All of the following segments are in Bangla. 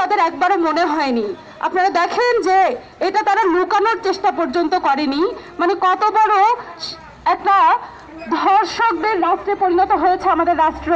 তাদের একবারও মনে হয়নি। আপনারা দেখেন যে এটা তারা লুকানোর চেষ্টা পর্যন্ত করেনি। মানে কত বড় একটা ধর্ষকদের রাষ্ট্রে পরিণত হয়েছে আমাদের রাষ্ট্র।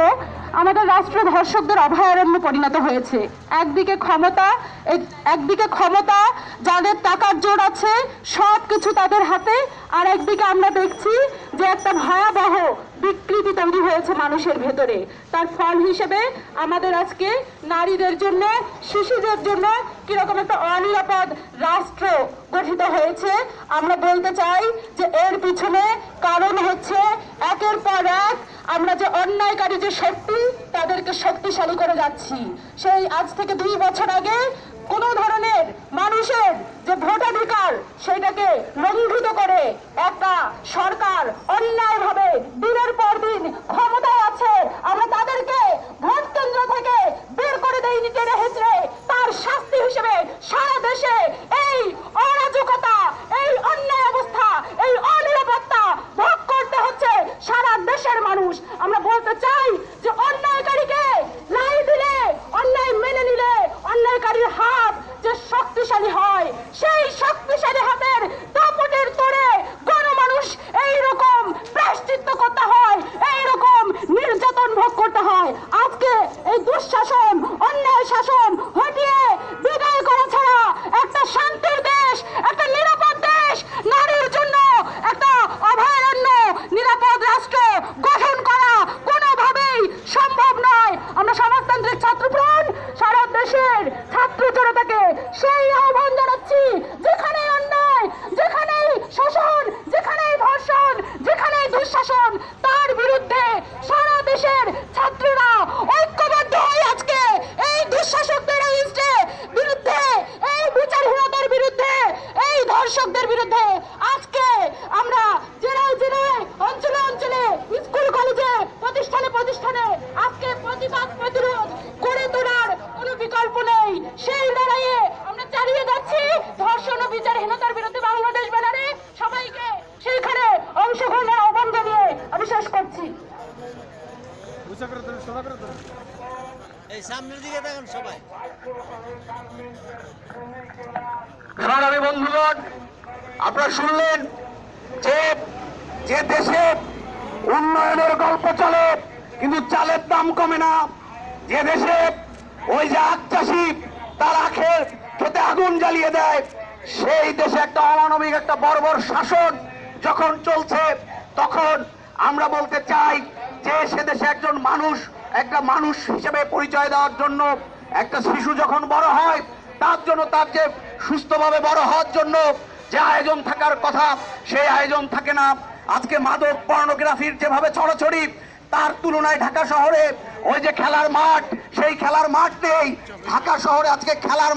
আমাদের রাষ্ট্র ধর্ষকদের অভয়ারণ্য পরিণত হয়েছে। একদিকে ক্ষমতা, এক- একদিকে ক্ষমতা, যাদের টাকার জোর আছে সব কিছু তাদের হাতে। আর একদিকে আমরা দেখছি যে একটা ভয়াবহ বিকৃতি তৈরি হয়েছে মানুষের ভেতরে। তার ফল হিসেবে আমাদের আজকে নারীদের জন্য, শিশুদের জন্য কীরকম একটা অনিরাপদ রাষ্ট্র গঠিত হয়েছে। আমরা বলতে চাই যে এর পিছনে কারণ হচ্ছে একের পর এক আমরা যে অন্যায়কারী যে শক্তি তাদেরকে শক্তিশালী করে যাচ্ছি। সেই আজ থেকে দুই বছর আগে কোনো ধরনের মানুষের যে ভোটাধিকার সেটাকে লঙ্ঘিত করে একটা সরকার অন্যায়ভাবে দিনের পর দিন ক্ষমতায় আছে আমরা তাদেরকে ভোট কেন্দ্র থেকে বের করে দেয়নি টেনে হেঁচড়ে তার শাস্তি হিসেবে সারা দেশে এই অরাজকতা এই অন্যায় অবস্থা এই অনিরাপত্তা ভোগ করতে হচ্ছে সারা দেশের মানুষ আমরা বলতে চাই যে অন্যায়কারীকে লাই দিলে অন্যায় মেনে নিলে অন্যায়কারীর হাত যে শক্তিশালী হয় সেই শক্তিশালী হাতের দাপটের তোড়ে গণমানুষ এইরকম প্রায়শ্চিত্ত করতে হয় এইরকম নির্যাতন ভোগ করতে হয় আজকে এই দুঃশাসন অন্যায় শাসন হটিয়ে বিদায় করা ছাড়া একটা শান্তির দেশ একটা নিরাপদ দেশ নারীর জন্য একটা অভয়ারণ্য নিরাপদ রাষ্ট্র গঠন করা কোনোভাবেই সম্ভব নয় আমরা সমাজতান্ত্রিক ছাত্রফ্রন্ট সারা দেশের ছাত্র জনতাকে সেই আহ্বান জানাচ্ছি যেখানে অন্যায়, যেখানেই শোষণ, যেখানেই ধর্ষণ, যেখানেই দুঃশাসন, তার বিরুদ্ধে সারা দেশের ছাত্ররা ঐক্যবদ্ধ হয়ে আজকে এই দুঃশাসকদের বিরুদ্ধে, এই বিচারহীনতার বিরুদ্ধে, এই ধর্ষকদের বিরুদ্ধে আজকে আমরা জেলায় জেলায়, অঞ্চলে অঞ্চলে, স্কুল, কলেজে, প্রতিষ্ঠানে প্রতিষ্ঠানে আজকে প্রতিবাদ প্রতিরোধ করে তোলার কোনো বিকল্প নেই। সেই লড়াইয়ে আমরা চালিয়ে যাচ্ছি ধর্ষণ ও বিচারহীনতার বিরুদ্ধে বাংলাদেশ ব্যানারে সবাইকে সেইখানে অংশগ্রহণের আহ্বান জানিয়ে আমি শেষ করছি। সংগ্রামী বন্ধুগণ আপনারা শুনলেন যে যে দেশে উন্নয়নের গল্প চলে কিন্তু চালের দাম কমে না। যে দেশে ওই যে আখ চাষি তার আখের খেতে আগুন জ্বালিয়ে দেয়। সেই দেশে একটা অমানবিক, একটা বর্বর শাসন যখন চলছে, তখন আমরা বলতে চাই যে সে দেশে একজন মানুষ, একটা মানুষ হিসেবে পরিচয় দেওয়ার জন্য, একটা শিশু যখন বড় হয়, তার জন্য তার যে সুস্থভাবে বড় হওয়ার জন্য যে আয়োজন থাকার কথা, সেই আয়োজন থাকে না। আজকে মাদক পর্নোগ্রাফির যেভাবে ছড়াছড়ি, তার তুলনায় ঢাকা শহরে ওই যে খেলার মাঠ, সেই খেলার মাঠ নেই। ঢাকা শহরে আজকে খেলার